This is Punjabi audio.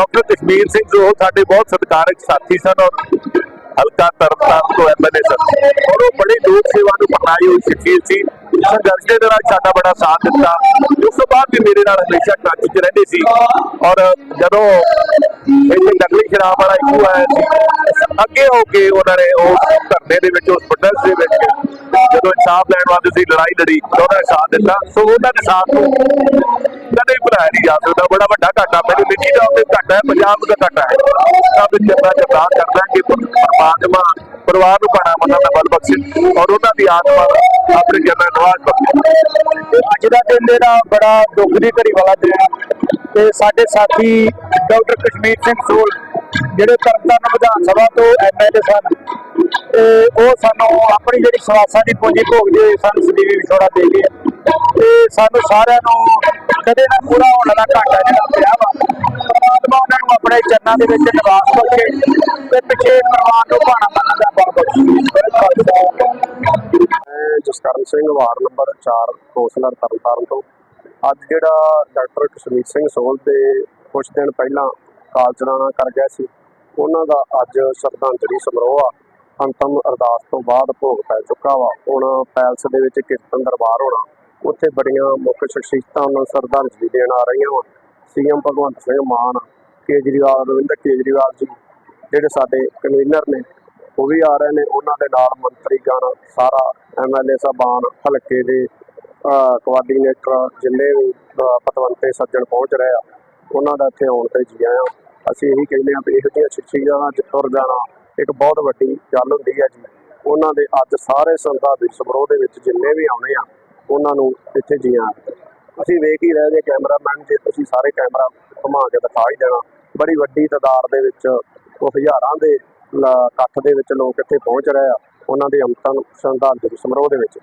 ਡਾਕਟਰ ਕਸ਼ਮੀਰ ਸਿੰਘ ਜੋ ਸਾਡੇ ਬਹੁਤ ਸਤਿਕਾਰਕ ਸਾਥੀ ਸਨ ਔਰ ਹਲਕਾ ਤਰਨਤਾਰਨ ਤੋਂ ਐਮਐਲਏ ਸਨ। ਔਰ ਉਹ ਬੜੀ ਲੋਕ ਸੇਵਾ ਨੂੰ ਪਨਾਈ ਹੋਈ ਸ਼ਖਸੀਅਤ ਸੀ। ਸੰਘਰਸ਼ ਦੇ ਦੌਰਾਨ ਸਾਡਾ ਬੜਾ ਸਾਥ ਦਿੱਤਾ। ਉਸ ਤੋਂ ਬਾਅਦ ਵੀ ਮੇਰੇ ਨਾਲ ਹਮੇਸ਼ਾ ਟੱਚ 'ਚ ਰਹਿੰਦੇ ਸੀ। ਔਰ ਜਦੋਂ ਇੱਥੇ ਨਕਲੀ ਸ਼ਰਾਬ ਵਾਲਾ ਇਸ਼ੂ ਆਇਆ ਸੀ, ਅੱਗੇ ਹੋ ਕੇ ਉਹਨਾਂ ਨੇ ਉਸ ਧਰਨੇ ਦੇ ਵਿੱਚ ਉਸ ਪ੍ਰੋਟੈਸਟ ਦੇ ਵਿੱਚ ਜਦੋਂ ਇਨਸਾਫ ਲੈਣ ਵਾਸਤੇ ਸੀ ਲੜਾਈ ਲੜੀ ਉਹਨਾਂ ਨੇ ਸਾਥ ਦਿੱਤਾ। ਸੋ ਉਹਨਾਂ ਦੇ ਸਾਥ ਨੂੰ ਕਦੇ ਭੁਲਾਇਆ ਨਹੀਂ ਜਾ ਸਕਦਾ। ਬੜਾ ਵੱਡਾ ਘਾਟਾ ਮੈਨੂੰ ਨਿੱਜੀ ਤੌਰ ਘਾਟਾ ਹੈ ਪੰਜਾਬ ਦਾ ਘਾਟਾ ਹੈ। ਸਭ ਚੰਗਾ ਚੰਗਾ ਕਰਦਾ ਕਿ ਪਰਮਾਤਮਾ ਪਰਿਵਾਰ ਨੂੰ ਬਣਾ ਮੰਨਣ ਦਾ ਬਲ ਬਖਸ਼ੇ। ਔਰ ਉਹਨਾਂ ਦੀ ਆਤਮਾ ਆਪਣੇ ਜਨਮ ਨਵਾਜ਼ ਬਖਸ਼ੇ। ਅੱਜ ਦਾ ਦਿਨ ਜਿਹੜਾ ਬੜਾ ਦੁੱਖ ਦੀ ਘੜੀ ਵਾਲਾ ਦਿਨ ਤੇ ਸਾਡੇ ਸਾਥੀ ਡਾਕਟਰ ਕਸ਼ਮੀਰ ਸਿੰਘ ਸੋਲ, ਜਿਹੜੇ ਤਰਨਤਾਰਨ ਵਿਧਾਨ ਸਭਾ ਤੋਂ ਐਮਐਲਏ ਸਨ, ਤੇ ਉਹ ਸਾਨੂੰ ਆਪਣੀ ਜਿਹੜੀ ਸਵਾਸਾਂ ਦੀ ਪੂੰਜੀ ਭੋਗਦੇ ਹੋਏ ਸਾਨੂੰ ਸਦੀਵੀ ਵਿਛੋੜਾ ਦੇ ਗਏ। ਤੇ ਸਾਨੂੰ ਸਾਰਿਆਂ ਨੂੰ ਕਦੇ ਨਾ ਪੂਰਾ ਹੋਣ ਦਾ ਘਾਟਾ ਜਿਹੜਾ ਪਿਆ ਵਾ ਨੂੰ ਆਪਣੇ ਚਰਨਾਂ ਦੇ ਵਿੱਚ ਨਿਵਾਸ ਬਖਸ਼ੇ ਤੇ ਪਿੱਛੇ ਪਰਿਵਾਰ ਨੂੰ ਭਾਣਾ ਮੰਨਣ ਦਾ ਬਲ Jaskaran Singh, ward number 4 councillor Tarn Taran ਤੋਂ। ਅੱਜ ਜਿਹੜਾ ਡਾਕਟਰ ਕਸ਼ਮੀਰ ਸਿੰਘ ਸੋਲ ਦੇ ਕੁਝ ਦਿਨ ਪਹਿਲਾਂ ਕਾਲ ਚਲਾਣਾ ਕਰ ਗਿਆ ਸੀ, ਉਹਨਾਂ ਦਾ ਅੱਜ ਸ਼ਰਧਾਂਜਲੀ ਸਮਾਰੋਹ ਆ। ਅੰਤਮ ਅਰਦਾਸ ਤੋਂ ਬਾਅਦ ਭੋਗ ਪੈ ਚੁੱਕਾ ਵਾ। ਹੁਣ ਪੈਲਸ ਦੇ ਵਿੱਚ ਕੀਰਤਨ ਦਰਬਾਰ ਹੋਣਾ, ਉੱਥੇ ਬੜੀਆਂ ਮੁੱਖ ਸ਼ਖਸੀਅਤਾਂ ਨੂੰ ਸ਼ਰਧਾਂਜਲੀ ਦੇਣ ਆ ਰਹੀਆਂ ਵਾ। ਸੀਐਮ ਭਗਵੰਤ ਸਿੰਘ ਮਾਨ ਕੇਜਰੀਵਾਲ ਅਰਵਿੰਦ ਕੇਜਰੀਵਾਲ ਜੀ, ਜਿਹੜੇ ਸਾਡੇ ਕਨਵੀਨਰ ਨੇ, ਉਹ ਵੀ ਆ ਰਹੇ ਨੇ। ਉਹਨਾਂ ਦੇ ਨਾਲ ਮੰਤਰੀ ਗਣ, ਸਾਰਾ ਐਮਐਲਏ ਸਾਹਿਬਾਨ, ਹਲਕੇ ਦੇ ਕੋਆਰਡੀਨੇਟਰ ਜਿੰਨੇ ਵੀ ਪਤਵੰਤੇ ਸੱਜਣ ਪਹੁੰਚ ਰਹੇ ਆ, ਉਹਨਾਂ ਦਾ ਇੱਥੇ ਆਉਣ ਤੇ ਜੀ ਆਇਆਂ। ਅਸੀਂ ਇਹੀ ਕਹਿੰਦੇ ਆ ਵੀ ਇਹੋ ਜਿਹੀਆਂ ਸ਼ਖਸੀਅਤਾਂ ਦਾ ਤੁਰ ਜਾਣਾ ਇੱਕ ਬਹੁਤ ਵੱਡੀ ਗੱਲ ਹੁੰਦੀ ਹੈ ਜੀ। ਉਹਨਾਂ ਦੇ ਅੱਜ ਸਾਰੇ ਸੰਤਾਂ ਦੇ ਸਮਾਰੋਹ ਦੇ ਵਿੱਚ ਜਿੰਨੇ ਵੀ ਆਉਣੇ ਆ, ਉਹਨਾਂ ਨੂੰ ਇੱਥੇ ਜੀ ਆਇਆਂ। ਅਸੀਂ ਵੇਖ ਹੀ ਰਹੇ ਜੇ ਕੈਮਰਾਮੈਨ, ਜੇ ਤੁਸੀਂ ਸਾਰੇ ਕੈਮਰਾ ਘੁਮਾ ਕੇ ਦਿਖਾ ਹੀ ਦੇਣਾ। ਬੜੀ ਵੱਡੀ ਤਾਦਾਦ ਦੇ ਵਿੱਚ ਉਹ ਹਜ਼ਾਰਾਂ ਦੇ ਲ- ਇਕੱਠ ਦੇ ਵਿੱਚ ਲੋਕ ਇੱਥੇ ਪਹੁੰਚ ਰਹੇ ਆ, ਉਹਨਾਂ ਦੇ ਅੰਤਨ ਸ਼ਰਧਾਂਜਲੀ ਸਮਾਰੋਹ ਦੇ ਵਿੱਚ।